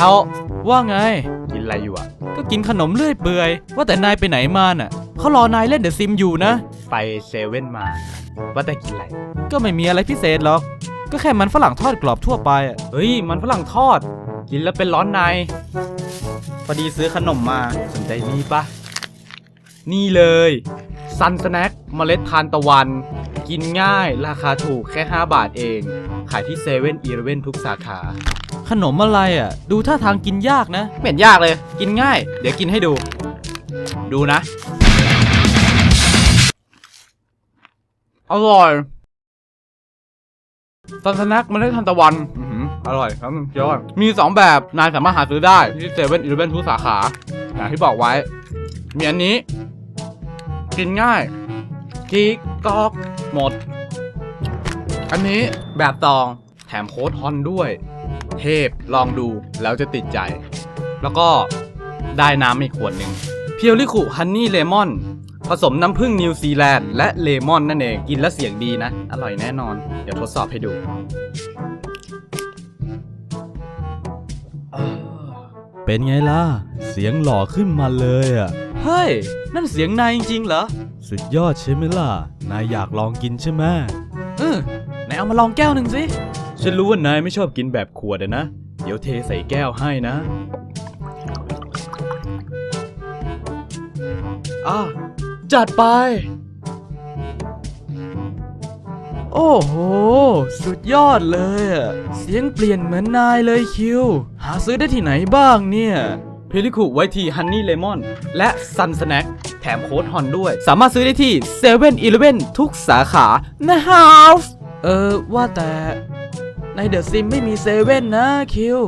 เผาว่าไง กินอะไรอยู่อะ ก็กินขนมเลื่อยเปื่อย ว่าแต่นายไปไหนมาน่ะเขารอนายเล่นเดอะซิมอยู่นะ ไปเซเว่นมา ว่าแต่กินอะไร ก็ไม่มีอะไรพิเศษหรอก ก็แค่มันฝรั่งทอดกรอบทั่วไปอะเฮ้ย มันฝรั่งทอด กินแล้วเป็นร้อนใน พอดีซื้อขนมมา สนใจนี่ปะ นี่เลยซันสแน็คเมล็ดทานตะวัน กินง่าย ราคาถูกแค่ 5 บาทเอง ขายที่เซเว่นอีเลเว่นทุกสาขา ขนมอะไรอะ ดูท่าทางกินยากนะไม่เห็นยากเลย กินง่าย เดี๋ยวกินให้ดู ดูนะ อร่อยซันสแน็คเมล็ดทานตะวันอื้อหืออร่อยครับยอดมี 2 แบบ นายสามารถหาซื้อได้ที่เซเว่นอีเลเว่นทุกสาขาอย่างที่บอกไว้ มีอันนี้ กินง่ายกีกอกหมด อันนี้แบบซอง แถมโค้ดฮอนด้วย เทพลองดูแล้วจะติดใจ แล้วก็ได้น้ำอีกขวดหนึ่งเพียวลิคุฮันนี่เลมอนผสมน้ำผึ้งนิวซีแลนด์และเลมอนนั่นเอง กินแล้วเสียงดีนะ อร่อยแน่นอน เดี๋ยวทดสอบให้ดู เป็นไงล่ะ เสียงหล่อขึ้นมาเลยอะ เฮ้ย นั่นเสียงนายจริงๆเหรอ สุดยอดใช่ไหมล่ะ นายอยากลองกินใช่ไหมเออไหนเอามาลองแก้วหนึ่งสิ ฉันรู้ว่านายไม่ชอบกินแบบขวดนะ เดี๋ยวเทใส่แก้วให้นะอะจัดไป โอ้โห สุดยอดเลยอะเสียงเปลี่ยนเหมือนนายเลยคิว หาซื้อได้ที่ไหนบ้างเนี่ย เพลิคุไวทีฮันนี่เลมอน และซันสแน็คแถมโค้ดฮอนด้วย สามารถซื้อได้ที่7 e เ e ่ e อทุกสาขานะฮาฟเออว่าแต่ ในเดอะซิมไม่มีเซเว่นนะคิว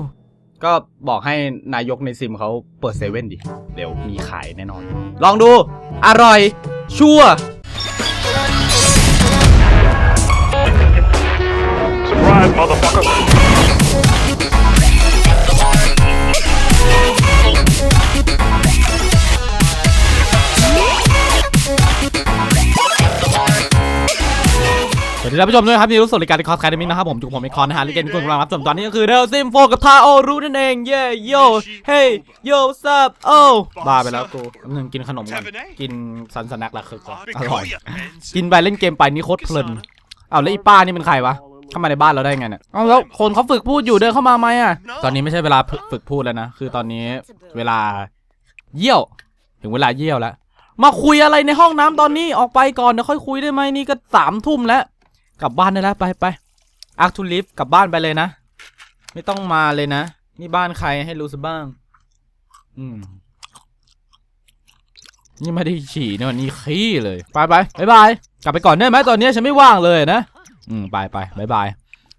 ก็บอกให้นายกในซิมเขาเปิดเซเว่นดิ เดี๋ยวมีขายแน่นอน ลองดู อร่อย ชัวร์ สวัสดีท่านผู้ชมด้วยครับนี่รู้สึกรายการคอสแคดมินะครับผมจุกผมไอคอนนะฮะลิเกนกุลกำลังรับชมตอนนี้ก็คือเดลซิมโฟกับทาโอรู้นั่นเองเย่โยเฮ้ยโยซับโอ้บ้าไปแล้วกูกำลังกินขนมกันกินซันสแน็คละคือก่อนอร่อยกินไปเล่นเกมไปนี่โคตรเพลินเอาแล้วอีป้านี่เป็นใครวะเข้ามาในบ้านเราได้ไงเนี่ยเอาแล้วคนเขาฝึกพูดอยู่เดินเข้ามาไหมอะ ตอนนี้ไม่ใช่เวลาฝึกพูดแล้วนะ คือตอนนี้เวลาเยี่ยว ถึงเวลาเยี่ยวแล้ว มาคุยอะไรในห้องน้ำตอนนี้ออกไปก่อนเดี๋ยวค่อยคุยได้ไหมนี่ก็สามทุ่มแล้ว กลับบ้านได้แล้วไปไปอาร์ทูลิฟกลับบ้านไปเลยนะ ไม่ต้องมาเลยนะ นี่บ้านใครให้รู้ซะบ้าง อืม นี่ไม่ได้ฉี่เนี่ยนี่ขี้เลย ไปไปบายบายกลับไปก่อนได้ไหมตอนนี้ฉันไม่ว่างเลยนะ อืม ไปไปบายบาย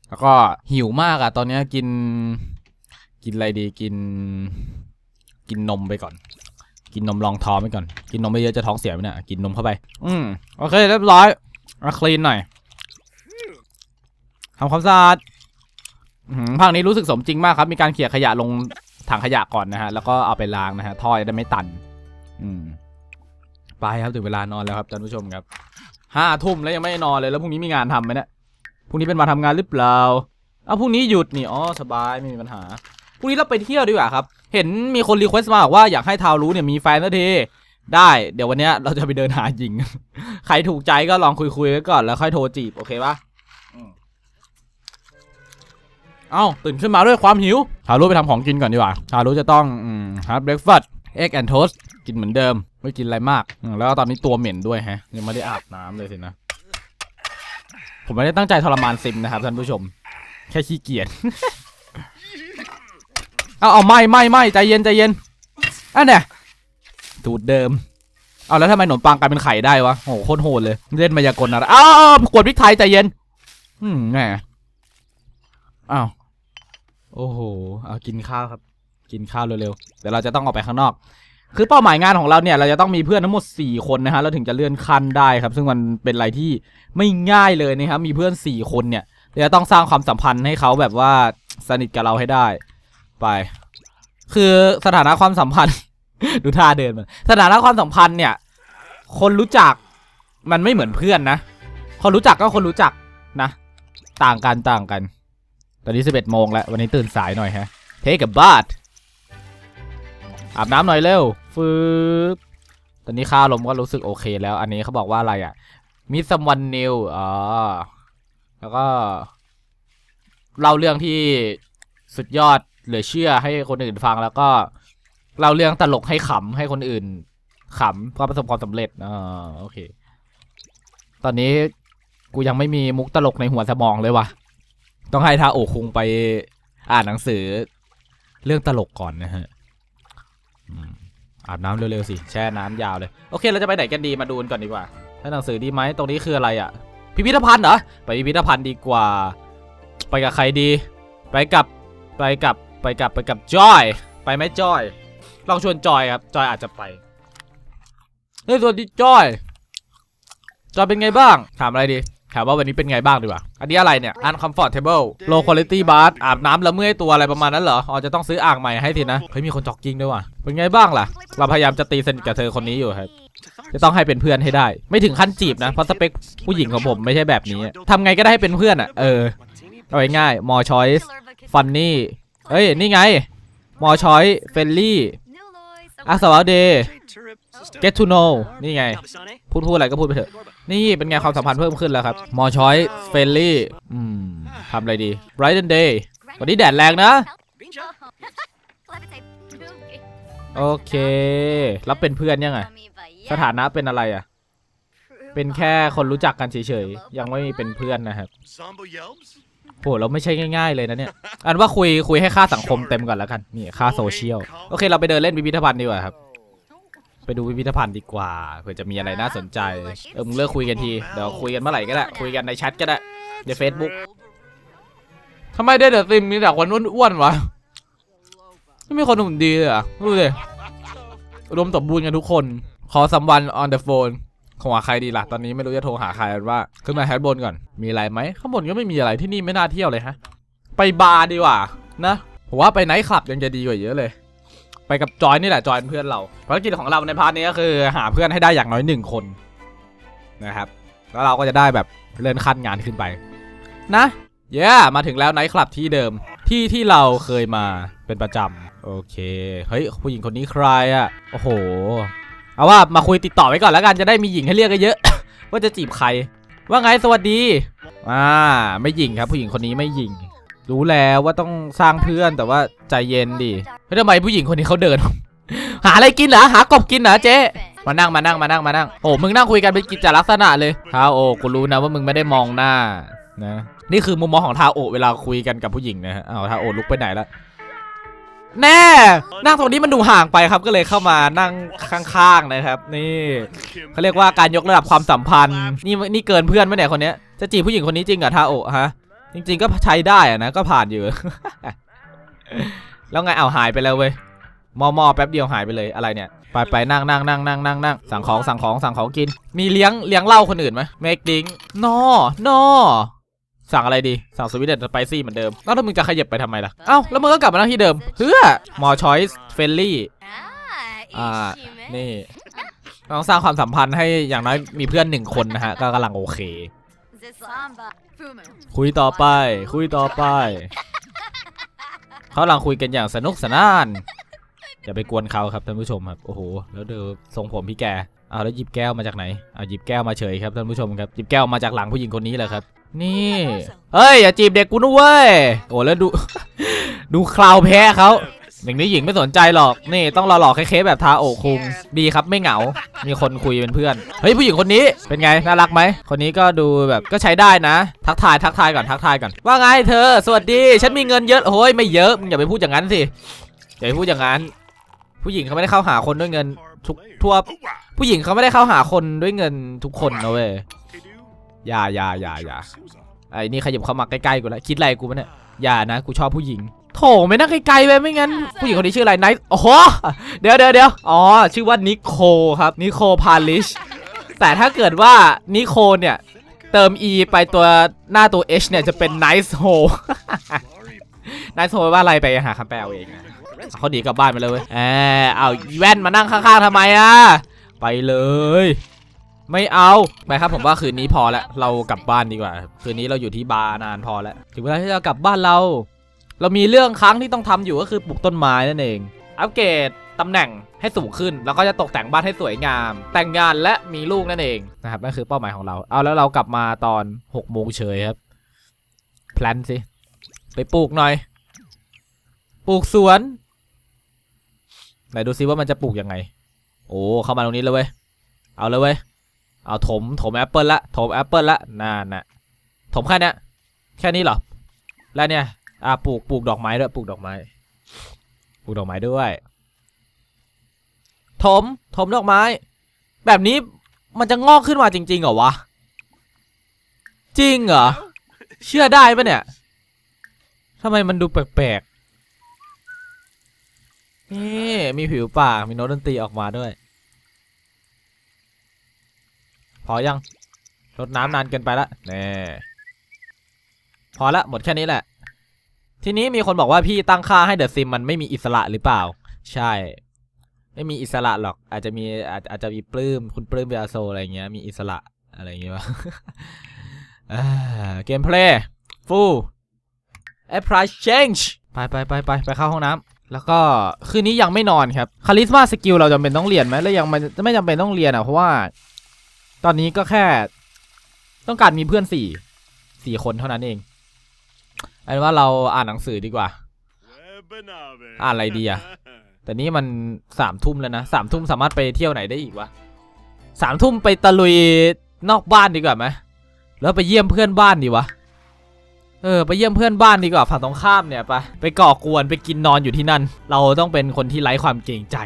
แล้วก็หิวมากอะตอนนี้กิน กินอะไรดีกิน กินนมไปก่อน กินนมรองท้องไปก่อน กินนมไม่เยอะจะท้องเสียไหมเนี่ยกินนมเข้าไป อืมโอเคเรียบร้อยมาคลีนหน่อย ทำความสะอาดอื้อหือภาคนี้รู้สึกสมจริงมากครับ มีการเขี่ยขยะลงถังขยะก่อนนะฮะ แล้วก็เอาไปล้างนะฮะท่อจะได้ไม่ตัน อืม ไปครับถึงเวลานอนแล้วครับท่านผู้ชมครับห้าทุ่มแล้วยังไม่นอนเลย แล้วพรุ่งนี้มีงานทำไหมเนี่ย พรุ่งนี้เป็นวันทำงานหรือเปล่าเอาพรุ่งนี้หยุดนี่ อ๋อ สบายไม่มีปัญหา พรุ่งนี้เราไปเที่ยวดีกว่าครับ เห็นมีคนรีเควสต์มาบอกว่าอยากให้ทาวรู้เนี่ยมีแฟนสักที ได้ เดี๋ยววันนี้เราจะไปเดินหาหญิง ใครถูกใจก็ลองคุยคุยๆไว้ก่อนแล้วค่อยโทรจีบ โอเคปะ เอ้าตื่นขึ้นมาด้วยความหิวทารุไปทำของกินก่อนดีกว่าทารุจะต้องฮาร์ดเบรกฟาสต์เอ็กแอนโทสกินเหมือนเดิม ไม่กินอะไรมากแล้วก็ตอนนี้ตัวเหม็นด้วยฮะ ยังไม่ได้อาบน้ำเลยสินะ ผมไม่ได้ตั้งใจทรมานซิมนะครับท่านผู้ชม แค่ขี้เกียจเอาเอาไม่ไม่ไม่ใจเย็นใจเย็นอันเนี่ยสูตรเดิม เอาแล้วทำไมขนมปังกลายเป็นไข่ได้วะโอ้โหโคตรโหดเลย เล่นมายากลอะไรอ้าวขวดพริกไทยใจเย็นอืมแหมอ้าว โอ้โห เอากินข้าวครับ กินข้าวเร็วๆ เดี๋ยวเราจะต้องออกไปข้างนอก คือเป้าหมายงานของเราเนี่ย เราจะต้องมีเพื่อนทั้งหมด 4 คนนะฮะ เราถึงจะเลื่อนขั้นได้ครับ ซึ่งมันเป็นอะไรที่ไม่ง่ายเลยนะครับ มีเพื่อน 4 คนเนี่ย เราจะต้องสร้างความสัมพันธ์ให้เขาแบบว่าสนิทกับเราให้ได้ ไป คือสถานะความสัมพันธ์ ดูท่าเดินมัน สถานะความสัมพันธ์เนี่ย คนรู้จักมันไม่เหมือนเพื่อนนะ คนรู้จักก็คนรู้จักนะ ต่างกันต่างกัน ตอนนี้สิบเอ็ดโมงแล้ว วันนี้ตื่นสายหน่อยฮะ Take a bath อาบน้ำหน่อยเร็ว ฟืบตอนนี้ค่าลมก็รู้สึกโอเคแล้ว อันนี้เขาบอกว่าอะไรอะมิสซัมวันนิวอ๋อ แล้วก็เล่าเรื่องที่สุดยอดเหลือเชื่อให้คนอื่นฟังแล้วก็เล่าเรื่องตลกให้ขำให้คนอื่นขำก็ประสบความสำเร็จอ่าโอเค ตอนนี้กูยังไม่มีมุกตลกในหัวสมองเลยว่ะ ต้องให้ทาโอคุงไปอ่านหนังสือเรื่องตลกก่อนนะฮะอาบน้ำเร็วๆสิ แช่น้ำยาวเลย โอเค เราจะไปไหนกันดี มาดูกันก่อนดีกว่าให้หนังสือดีไหม ตรงนี้คืออะไรอะ พิพิธภัณฑ์เหรอ ไปพิพิธภัณฑ์ดีกว่า ไปกับใครดี ไปกับ ไปกับ ไปกับ ไปกับจอย ไปไหมจอย ลองชวนจอยครับ จอยอาจจะไป เฮ้ยสวัสดีจอย จอยเป็นไงบ้าง ถามอะไรดี ถามว่าวันนี้เป็นไงบ้างดีกว่า อันนี้อะไรเนี่ย uncomfortable low quality bath อาบน้ำแล้วเมื่อยตัวอะไรประมาณนั้นเหรอ อ๋อ จะต้องซื้ออ่างใหม่ให้สินะ เฮ้ย มีคนจ็อกกิ้งด้วยว่ะ เป็นไงบ้างล่ะ เราพยายามจะตีสนิทกับเธอคนนี้อยู่ครับ จะต้องให้เป็นเพื่อนให้ได้ ไม่ถึงขั้นจีบนะ เพราะสเปคผู้หญิงของผมไม่ใช่แบบนี้ ทำไงก็ได้ให้เป็นเพื่อนอะ เออ เอาง่ายๆ more choice funny เฮ้ย นี่ไง more choice friendly ask about day get to know นี่ไง พูดพูดอะไรก็พูดไปเถอะ นี่เป็นไงความสัมพันธ์เพิ่มขึ้นแล้วครับ more choice friendly อืมทำอะไรดี bright and day วันนี้แดดแรงนะ โอเคแล้วเป็นเพื่อนยังไง สถานะเป็นอะไรอะ เป็นแค่คนรู้จักกันเฉยๆ ยังไม่เป็นเพื่อนนะครับโหเราไม่ใช่ง่ายๆเลยนะเนี่ย อันว่าคุยคุยให้ค่าสังคมเต็มก่อนแล้วกัน นี่ค่าโซเชียล โอเค เราไปเดินเล่นพิพิธภัณฑ์ดีกว่าครับ ไปดูพิพิธภัณฑ์ดีกว่าเผื่อจะมีอะไรน่าสนใจ เออมึงเลิกคุยกันที เดี๋ยวคุยกันเมื่อไหร่ก็ได้ คุยกันในแชทก็ได้ ใน Facebook ทำไมได้เดอะซิมมีแต่คนอ้วนๆวะไม่มีคนหุ่นดีเลยเหรอะดูดิรวมสมบูรณ์กันทุกคน ขอสัมวัน on the phone โทรหาใครดีล่ะ ตอนนี้ไม่รู้จะโทรหาใครกันว่า ขึ้นมาแฮชบนก่อน มีอะไรไหม ข้างบนก็ไม่มีอะไรที่นี่ไม่น่าเที่ยวเลยฮะ ไปบาร์ดีกว่านะผมว่าไปไนท์คลับยังจะดีกว่าเยอะเลย ไปกับจอยนี่แหละจอยเป็นเพื่อนเราภารกิจของเราในพาร์ทนี้ก็คือหาเพื่อนให้ได้อย่างน้อยหนึ่งคนนะครับ แล้วเราก็จะได้แบบเลื่อนขั้นงานขึ้นไป นะเย้มาถึงแล้วไนท์คลับที่เดิมที่ที่เราเคยมาเป็นประจำโอเคเฮ้ยผู้หญิงคนนี้ใครอะโอ้โหเอาว่ามาคุยติดต่อไว้ก่อนแล้วกันจะได้มีหญิงให้เรียกกันเยอะ ว่าจะจีบใคร ว่าไงสวัสดีอ่าไม่หญิงครับ ผู้หญิงคนนี้ไม่หญิง รู้แล้วว่าต้องสร้างเพื่อนแต่ว่าใจเย็นดิเฮ้ยทำไมผู้หญิงคนนี้เขาเดิน หาอะไรกินเหรอหากบกินเหรอเจ๊มานั่งมานั่งมานั่งมานั่งโอ้มึงนั่งคุยกันเป็นกิจลักษณะเลยทาโอกูรู้นะว่ามึงไม่ได้มองหน้านะนี่คือมุมมองของทาโอเวลาคุยกันกับผู้หญิงนะฮะเอาทาโอลุกไปไหนละแน่นั่งตรงนี้มันดูห่างไปครับก็เลยเข้ามานั่งข้างๆนะครับ นี่เขาเรียกว่าการยกระดับความสัมพันธ์ นี่นี่เกินเพื่อนไหมเนี่ยคนเนี้ยจะจีบผู้หญิงคนนี้จริงเหรอทาโอฮะ จริง ๆ ก็ใช้ได้อะนะ ก็ผ่านอยู่ แล้วไงเอาหายไปแล้วเว้ยมอมอแป๊บเดียวหายไปเลยอะไรเนี่ย ไปไปนั่งนั่งนั่งนั่งนั่งนั่งสั่งของสั่งของสั่งของกิน มีเลี้ยงเลี้ยงเหล้าคนอื่นไหมเมกดิงนอนอสั่งอะไรดี สั่งสวิตเดนสไปซี่เหมือนเดิม แล้วถ้ามึงจะขยับไปทำไมล่ะ เอ้า แล้วมึงก็กลับมานั่งที่เดิมเพื่อมอชอยส์เฟลลี่อ่า นี่ต้องสร้างความสัมพันธ์ให้อย่างน้อยมีเพื่อนหนึ่งคนนะฮะ ก็กำลังโอเค คุยต่อไป คุยต่อไป เขาลังคุยกันอย่างสนุกสนานอย่าไปกวนเขาครับท่านผู้ชมครับโอ้โหแล้วเดูทรงผมพี่แกเอาแล้วหยิบแก้วมาจากไหนเอาหยิบแก้วมาเฉยครับท่านผู้ชมครับหยิบแก้วมาจากหลังผู้หญิงคนนี้แหละครับ นี่เฮ้ยอย่าจีบเด็กกูนะเว้ยโอ้แล้วดู ดูคราวแพ้เขา อย่างนี้หญิงไม่สนใจหรอกนี่ต้องรอหลอกเคๆแบบทาโอะคุงดีครับไม่เหงา มีคนคุยเป็นเพื่อนเฮ้ยผู้หญิงคนนี้เป็นไงน่ารักไหมคนนี้ก็ดูแบบก็ใช้ได้นะ ทักทายทักทายก่อนทักทายก่อนว่าไงเธอ สวัสดีฉันมีเงินเยอะโอ้ยไม่เยอะมึงอย่าไปพูดอย่างนั้นสิอย่าไปพูดอย่างนั้น ผู้หญิงเขาไม่ได้เข้าหาคนด้วยเงินทุกทั่วผู้หญิงเขาไม่ได้เข้าหาคนด้วยเงินทุกคนนะเว้ยอย่าอย่าอย่าอย่าไอ้นี่ขยับเข้ามาใกล้ๆกูแล้วคิดอะไรกูปะเนี่ยอย่านะกูชอบผู้หญิง โถไม่นั่งไกลๆไปไม่งั้น ผู้หญิงคนนี้ชื่ออะไรไนท์โอ้โหเดี๋ยวเดี๋ยวเดี๋ยวอ๋อ ชื่อว่านิโคครับนิโคพาลิชแต่ถ้าเกิดว่านิโคเนี่ย เติม e ไปตัวหน้าตัว h เนี่ยจะเป็น nice ho nice ho ว่าอะไรไปหาคำแปลเอาเองนะเขาหนีกลับบ้านไปเลยเว้ยแอบเอาอีแว่นมานั่งข้างๆทำไมอะไปเลย ไม่เอาไปครับผมว่าคืนนี้พอแล้วเรากลับบ้านดีกว่า คืนนี้เราอยู่ที่บาร์นานพอแล้วถึงเวลาที่จะกลับบ้านเรา เรามีเรื่องค้างที่ต้องทำอยู่ก็คือปลูกต้นไม้นั่นเอง อัปเกรดตำแหน่งให้สูงขึ้น แล้วก็จะตกแต่งบ้านให้สวยงาม แต่งงานและมีลูกนั่นเองนะครับนั่นคือเป้าหมายของเรา เอาแล้วเรากลับมาตอน6โมงเฉยครับแพลนสิไปปลูกหน่อย ปลูกสวนไหนดูซิว่ามันจะปลูกยังไง โอ้เข้ามาตรงนี้เลยเว้ยเอาเลยเว้ยเอาถมถมแอปเปิลละถมแอปเปิลละนั่นน่ะถมแค่เนี้ยแค่นี้เหรอแล้วเนี่ย อ่าปลูกปลูกดอกไม้ด้วยปลูกดอกไม้ปลูกดอกไม้ด้วย ถมถมดอกไม้ แบบนี้มันจะงอกขึ้นมาจริงๆเหรอวะ จริงเหรอ เชื่อได้ปะเนี่ยทำไมมันดูแปลกๆ นี่มีผิวปากมีโน้ตดนตรีออกมาด้วย พอยังรดน้ำนานเกินไปละแน่พอละ หมดแค่นี้แหละ ทีนี้มีคนบอกว่าพี่ตั้งค่าให้เดอะซิมมันไม่มีอิสระหรือเปล่า ใช่ ไม่มีอิสระหรอก อาจจะมีอาจอาจจะมีปลื้มคุณปลื้มเบอาโซอะไรเงี้ยมีอิสระอะไรเงี้ยวะอ่าเกมเพลย์ฟูล a p p r i c e change ไปไปไปไปไปเข้าห้องน้ำแล้วก็คืนนี้ยังไม่นอนครับคาริสมาสกิลเราจำเป็นต้องเรียนไหมแล้วยังมันไม่จำเป็นต้องเรียนอะเพราะว่า ตอนนี้ก็แค่ ต้องการมีเพื่อนสี่สี่คนเท่านั้นเอง เอาเป็นว่าเราอ่านหนังสือดีกว่า อ่านอะไรดีอะแต่นี่มันสามทุ่มแล้วนะสามทุ่มสามารถไปเที่ยวไหนได้อีกวะสามทุ่มไปตะลุยนอกบ้านดีกว่าไหมแล้วไปเยี่ยมเพื่อนบ้านดีวะ เออไปเยี่ยมเพื่อนบ้านดีกว่าฝั่งตรงข้ามเนี่ยไปไปก่อกวนไปกินนอนอยู่ที่นั่น เราต้องเป็นคนที่ไร้ความเกรงใจ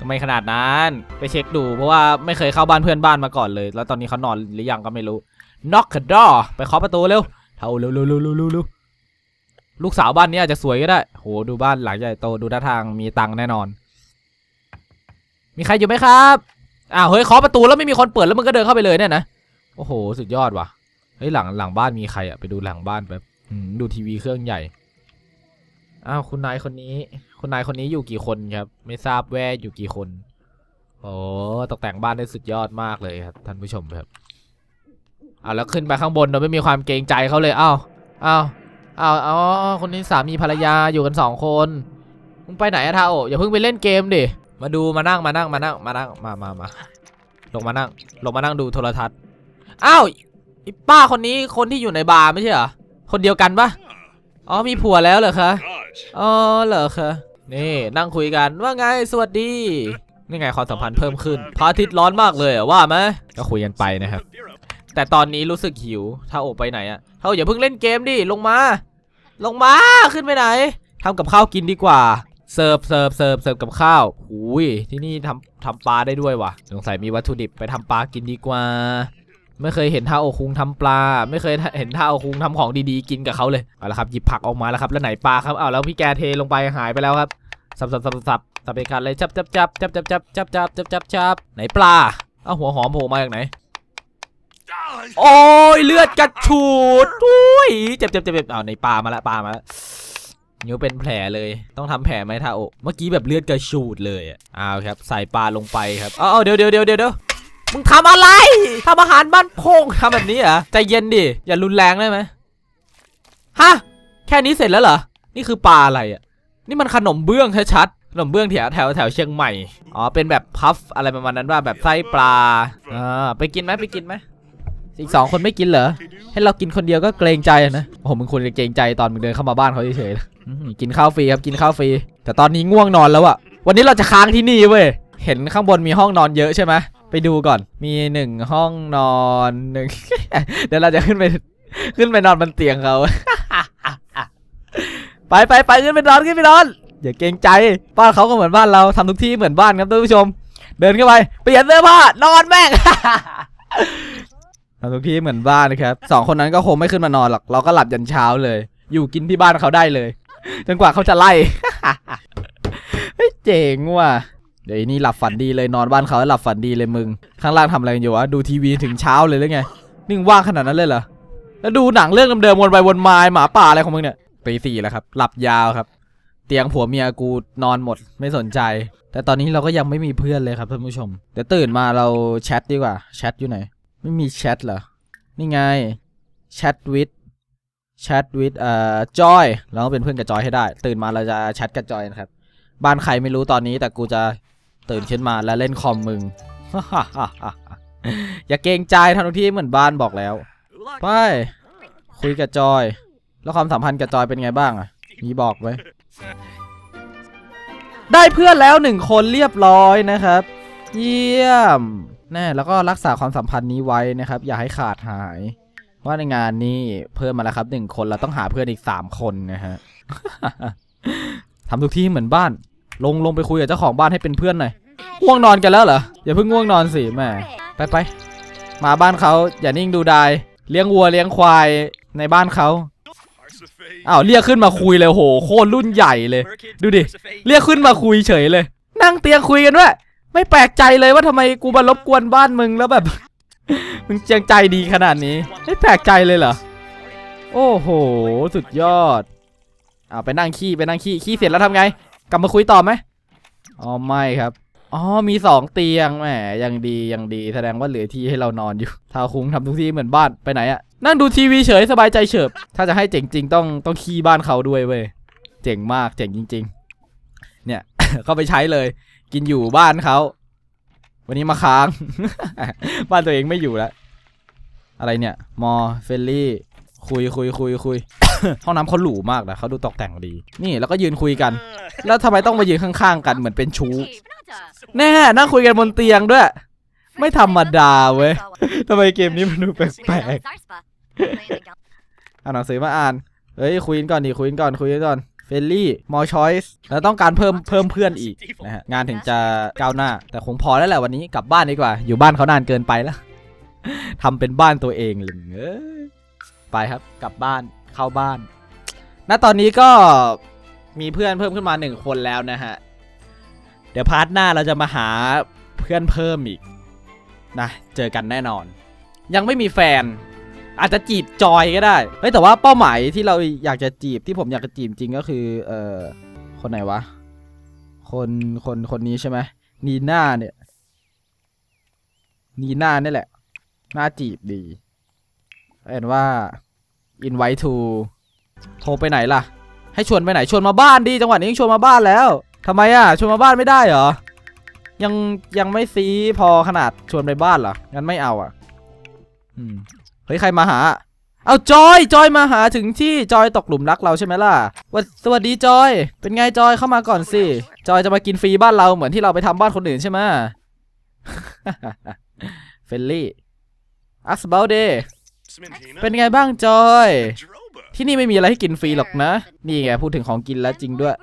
ทำไมขนาดนั้นไปเช็คดูเพราะว่าไม่เคยเข้าบ้านเพื่อนบ้านมาก่อนเลย แล้วตอนนี้เขานอนหรือยังก็ไม่รู้ knock the door ไปเคาะประตูเร็ว เท่าเร็วเร็วเร็วเร็วเร็วลูกสาวบ้านนี้อาจจะสวยก็ได้โหดูบ้านหลังใหญ่โตดูท่าทางมีตังแน่นอน มีใครอยู่ไหมครับอ้าวเฮ้ยเคาะประตูแล้วไม่มีคนเปิดแล้วมึงก็เดินเข้าไปเลยเนี่ยนะโอ้โห สุดยอดว่ะเฮ้ยหลังหลังบ้านมีใครอะไปดูหลังบ้านแป๊บดูทีวีเครื่องใหญ่อ้าวคุณนายคนนี้ คุณนายคนนี้อยู่กี่คนครับ ไม่ทราบแว่อยู่กี่คน โอ้ตกแต่งบ้านได้สุดยอดมากเลยครับท่านผู้ชมครับ เอาแล้วขึ้นไปข้างบนโดยไม่มีความเกรงใจเขาเลยเอ้าวอ้าวอ้าอ๋อคนนี้สามีภรรยาอยู่กันสองคนมึงไปไหนอะทาโออย่าเพิ่งไปเล่นเกมดิมาดูมานั่งมานั่งมานั่งมานั่งมามามาลงมานั่งลงมานั่งดูโทรทัศน์อ้าวไอ้ป้าคนนี้คนที่อยู่ในบาร์ไม่ใช่เหรอคนเดียวกันปะอ๋อมีผัวแล้วเหรอคะอ๋อเหรอคะนี่นั่งคุยกันว่าไงสวัสดีนี่ไงความสัมพันธ์เพิ่มขึ้นพระอาทิตย์ร้อนมากเลยว่าไหมก็คุยกันไปนะครับ แต่ตอนนี้รู้สึกหิวถ้าโอไปไหนอะถ้าโออย่าเพิ่งเล่นเกมดิลงมา ลงมาขึ้นไปไหนทำกับข้าวกินดีกว่าเสิร์ฟเสิร์ฟเสิร์ฟเสิร์ฟกับข้าวหุยที่นี่ทำทำปลาได้ด้วยว่ะสงสัยมีวัตถุดิบไปทำปลากินดีกว่า ไม่เคยเห็นท่าโอคุงทำปลา ไม่เคยเห็นท่าโอคุงทำของดีๆกินกับเขาเลยเอาละครับหยิบผักออกมาแล้วครับแล้วไหนปลาครับเอาแล้วพี่แกเทลงไปหายไปแล้วครับสับสับสับสับสับไปกันเลยจับจับจับจับจับจับจับจับจับจับจับไหนปลาเอาหัวหอมโผล่มาจากไหน โอ้ยเลือดกระฉูดอุ้ยเจ็บเจ็บเจ็บเจ็บเอาในปลามาละปลามาละนิ้วเป็นแผลเลย ต้องทำแผลไหมท่าโอเมื่อกี้แบบเลือดกระฉูดเลยอะเอาครับ ใส่ปลาลงไปครับเอาเอาเดี๋ยวเดี๋ยวเดี๋ยวเดี๋ยวเดี๋ยวมึงทำอะไรทำอาหารบ้านพงทำแบบนี้เหรอใจเย็นดิ อย่ารุนแรงได้ไหมฮะ แค่นี้เสร็จแล้วเหรอ นี่คือปลาอะไรอะ นี่มันขนมเบื้องชัดๆขนมเบื้องแถวแถวแถวเชียงใหม่ อ๋อ เป็นแบบพัฟอะไรประมาณนั้นว่าแบบไส้ปลาอ่าไปกินไหมไปกินไหม อีกสองคนไม่กินเหรอ ให้เรากินคนเดียวก็เกรงใจนะโอ้โหมึงควรจะเกรงใจตอนมึงเดินเข้ามาบ้านเขาเฉยๆกินข้าวฟรีครับกินข้าวฟรี แต่ตอนนี้ง่วงนอนแล้วอะวันนี้เราจะค้างที่นี่เว้ย เห็นข้างบนมีห้องนอนเยอะใช่ไหมไปดูก่อน มีหนึ่งห้องนอนหนึ่งเดี๋ยวเราจะขึ้นไปขึ้นไปนอนบนเตียงเขาไปไปไปขึ้นไปนอนขึ้นไปนอนอย่าเกรงใจ บ้านเขาก็เหมือนบ้านเราทำทุกที่เหมือนบ้านครับท่านผู้ชม เดินเข้าไปเปลี่ยนเสื้อผ้านอนแม่ง ทำทุกที่เหมือนบ้านนะครับสองคนนั้นก็คงไม่ขึ้นมานอนหรอกเราก็หลับยันเช้าเลย อยู่กินที่บ้านเขาได้เลย จนกว่าเขาจะไล่ เฮ้ยเจ๋งว่ะเดี๋ยวนี่หลับฝันดีเลยนอนบ้านเขาแล้วหลับฝันดีเลยมึง ข้างล่างทำอะไรกันอยู่วะดูทีวีถึงเช้าเลยหรือไงนี่งว่างขนาดนั้นเลยเหรอแล้วดูหนังเรื่องเดิมๆวนไปวนมาหมาป่าอะไรของมึงเนี่ยตีสี่แล้วครับ หลับยาวครับ เตียงผัวเมียกูนอนหมดไม่สนใจ แต่ตอนนี้เราก็ยังไม่มีเพื่อนเลยครับท่านผู้ชมเดี๋ยวตื่นมาเราแชทดีกว่าแชทอยู่ไหน ไม่มีแชทเหรอ นี่ไงแชทวิดแชทวิดเอ่อจอยเราต้องเป็นเพื่อนกับจอยให้ได้ ตื่นมาเราจะแชทกับจอยนะครับ บ้านใครไม่รู้ตอนนี้แต่กูจะตื่นขึ้นมาแล้วเล่นคอมมึง อย่าเกรงใจทำทุกที่เหมือนบ้านบอกแล้ว ไป คุยกับจอย แล้วความสัมพันธ์กับจอยเป็นไงบ้างอะ มีบอกไว้ ได้เพื่อนแล้วหนึ่งคนเรียบร้อยนะครับ เยี่ยม แน่แล้วก็รักษาความสัมพันธ์นี้ไว้นะครับ อย่าให้ขาดหาย ว่าในงานนี้เพิ่มมาแล้วครับหนึ่งคนเราต้องหาเพื่อนอีกสามคนนะฮะทำทุกที่เหมือนบ้าน ลงลงไปคุยกับเจ้าของบ้านให้เป็นเพื่อนหน่อยง่วงนอนกันแล้วเหรออย่าเพิ่งง่วงนอนสิแม่ไปไปมาบ้านเขาอย่านิ่งดูดายเลี้ยงวัวเลี้ยงควายในบ้านเขาอ้าวเรียกขึ้นมาคุยเลยโหโคตรรุ่นใหญ่เลย ดูดิเรียกขึ้นมาคุยเฉยเลย นั่งเตียงคุยกันด้วย ไม่แปลกใจเลยว่าทำไมกูมารบกวนบ้านมึงแล้วแบบ มึงเจังใจดีขนาดนี้ ไม่แปลกใจเลยเหรอ โอ้โห สุดยอดเอาไปนั่งขี้ไปนั่งขี้ขี้เสร็จแล้วทำไง กลับมาคุยต่อไหมอ๋อไม่ครับอ๋อมีสองเตียงแหมยังดียังดีแสดงว่าเหลือที่ให้เรานอนอยู่ทาคุ้งทำทุกที่เหมือนบ้านไปไหนอะนั่งดูทีวีเฉยสบายใจเฉิบ ถ้าจะให้เจ๋งจริงต้องต้องขี้บ้านเขาด้วยเว้ยเจ๋งมากเจ๋งจริง ๆ เนี่ย เข้าไปใช้เลย กินอยู่บ้านเขา วันนี้มาค้าง บ้านตัวเองไม่อยู่แล้ว อะไรเนี่ย มอเฟลลี่ คุยคุยคุยคุย ห้องน้ำเขาหรูมากนะเขาดูตกแต่งดี นี่แล้วก็ยืนคุยกัน แล้วทำไมต้องมายืนข้างๆ กันเหมือนเป็นชู้ แน่นั่งคุยกันบนเตียงด้วย ไม่ธรรมดาเว้ยทำไมเกมนี้มันดูแปลกๆเอาหนังสือมาอ่าน เฮ้ยคุยกันก่อนดิคุยกันก่อนคุยกันก่อน เฟลลี่มอชอยส์แล้วต้องการเพิ่มเพิ่มเพื่อนอีกนะฮะงานถึงจะก้าวหน้า แต่คงพอแล้วแหละวันนี้กลับบ้านดีกว่า อยู่บ้านเขานานเกินไปแล้วทำเป็นบ้านตัวเองเลยเอ้ยไปครับกลับบ้านเข้าบ้าน ณตอนนี้ก็มีเพื่อนเพิ่มขึ้นมาหนึ่งคนแล้วนะฮะเดี๋ยวพาร์ทหน้าเราจะมาหาเพื่อนเพิ่มอีกนะเจอกันแน่นอน ยังไม่มีแฟน อาจจะจีบจอยก็ได้เฮ้ยแต่ว่าเป้าหมายที่เราอยากจะจีบที่ผมอยากจะจีบจริงก็คือ เอ่อคนไหนวะ คนคนคนนี้ใช่ไหมนีน่าเนี่ยนีน่านี่แหละน่าจีบดีเห็นว่า invite to โทรไปไหนล่ะ ให้ชวนไปไหนชวนมาบ้านดีจังหวะนี้ยังชวนมาบ้านแล้วทำไมอะชวนมาบ้านไม่ได้เหรอยังยังไม่ซีพอขนาดชวนไปบ้านเหรองั้นไม่เอาอะ อืม เฮ้ยใครมาหา เอาจอยจอยมาหาถึงที่จอยตกหลุมรักเราใช่ไหมล่ะสวัสดีจอย เป็นไงจอยเข้ามาก่อนสิจอยจะมากินฟรีบ้านเราเหมือนที่เราไปทำบ้านคนอื่นใช่ไหมเฟลลี่ ask about it เป็นไงบ้างจอย ที่นี่ไม่มีอะไรให้กินฟรีหรอกนะ นี่ไงพูดถึงของกินแล้วจริงด้วย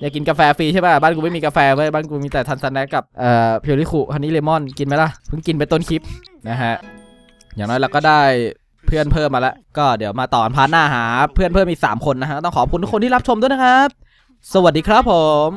อยากกินกาแฟฟรีใช่ป่ะ บ้านกูไม่มีกาแฟเว้ย บ้านกูมีแต่ทันซันแนกกับเอ่อเพียวริคุฮันนี่เลมอน กินไหมล่ะ เพิ่งกินไปต้นคลิปนะฮะ อย่างน้อยเราก็ได้เพื่อนเพิ่มมาแล้ว ก็เดี๋ยวมาต่อพาร์ทหน้าหา เพื่อนเพิ่มอีก 3 คนนะฮะ ต้องขอบคุณทุกคนที่รับชมด้วยนะครับ สวัสดีครับผม